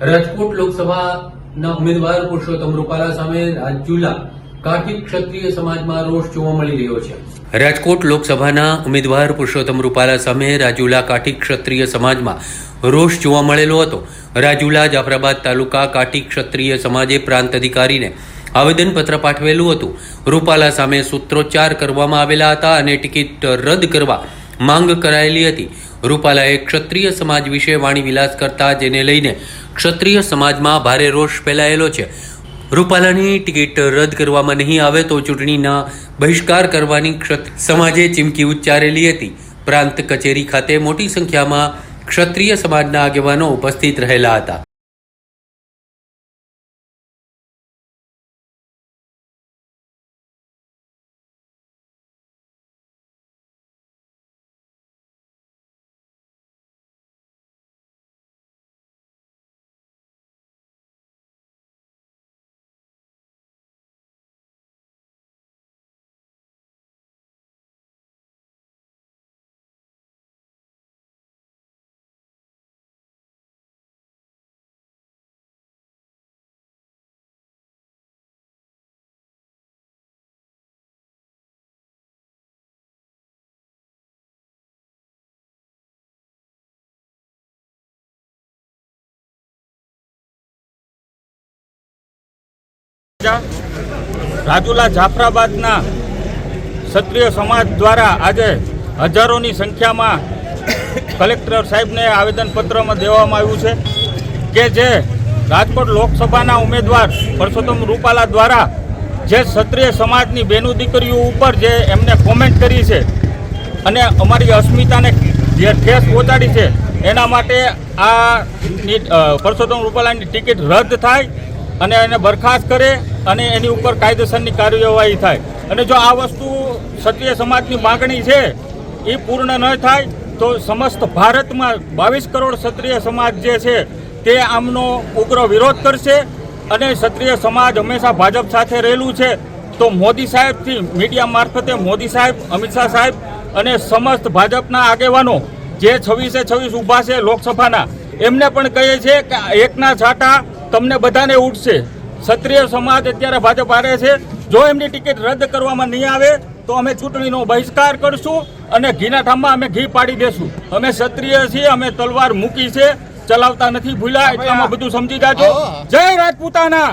રાજકોટ લોકસભાના ઉમેદવાર પુરુષોત્તમ રૂપાલા સામે રાજુલા કાઠી ક્ષત્રિય સમાજમાં રોષ જોવા મળી રહ્યો છે. રાજકોટ લોકસભાના ઉમેદવાર પુરુષોત્તમ રૂપાલા સામે રાજુલા કાઠી ક્ષત્રિય સમાજમાં રોષ જોવા મળેલો હતો. રાજુલા જાફરાબાદ તાલુકા કાઠી ક્ષત્રિય સમાજે પ્રાંત અધિકારીને આવેદનપત્ર પાઠવેલું હતું. રૂપાલા સામે સૂત્રોચ્ચાર કરવામાં આવેલા હતા અને ટિકિટ રદ કરવા માંગ કરાયેલી હતી. રૂપાલાએ ક્ષત્રિય સમાજ વિશે વાણી વિલાસ કરતા જેને લઈને ક્ષત્રિય સમાજમાં ભારે રોષ ફેલાયેલો છે. રૂપાલાની ટિકિટ રદ કરવામાં નહીં આવે તો ચૂંટણીના બહિષ્કાર કરવાની ક્ષત- સમાજે ચીમકી ઉચ્ચારેલી હતી. પ્રાંત કચેરી ખાતે મોટી સંખ્યામાં ક્ષત્રિય સમાજના આગેવાનો ઉપસ્થિત રહેલા હતા. રાજુલા જાફરાબાદના ક્ષત્રિય સમાજ દ્વારા આજે હજારોની સંખ્યામાં કલેક્ટર સાહેબને આવેદનપત્રમાં દેવામાં આવ્યું છે કે જે રાજકોટ લોકસભાના ઉમેદવાર પરસોત્તમ રૂપાલા દ્વારા જે ક્ષત્રિય સમાજની બેનું દીકરીઓ ઉપર જે એમને કોમેન્ટ કરી છે અને અમારી અસ્મિતાને જે ઠેસ પહોંચાડી છે, એના માટે આ પરસોત્તમ રૂપાલાની ટિકિટ રદ થાય અને એને બરખાસ્ત કરે અને એની ઉપર કાયદેસરની કાર્યવાહી થાય. અને જો આ વસ્તુ ક્ષત્રિય સમાજની માગણી છે, એ પૂર્ણ ન થાય, તો સમસ્ત ભારતમાં બાવીસ કરોડ ક્ષત્રિય સમાજ જે છે, તે આમનો ઉગ્ર વિરોધ કરશે અને ક્ષત્રિય સમાજ હંમેશા ભાજપ સાથે રહેલું છે. તો મોદી સાહેબથી મીડિયા મારફતે મોદી સાહેબ, અમિત શાહ સાહેબ અને સમસ્ત ભાજપના આગેવાનો જે છવ્વીસે છવ્વીસ ઊભા છે લોકસભાના, એમને પણ કહીએ છે કે એકના છાંટા તમને બધાને ઉઠશે ક્ષત્રિય સમાજ અત્યારે ભાજપ હારે છે. જો એમની ટિકિટ રદ કરવામાં નહીં આવે તો અમે ચૂંટણીનો બહિષ્કાર કરશું અને ઘીના ઠામમાં અમે ઘી પાડી દેશું. અમે ક્ષત્રિય છીએ અમે તલવાર મૂકી છે. ચલાવતા નથી ભૂલ્યા એટલામાં બધું સમજી જાજો. જય રાજપૂતાના.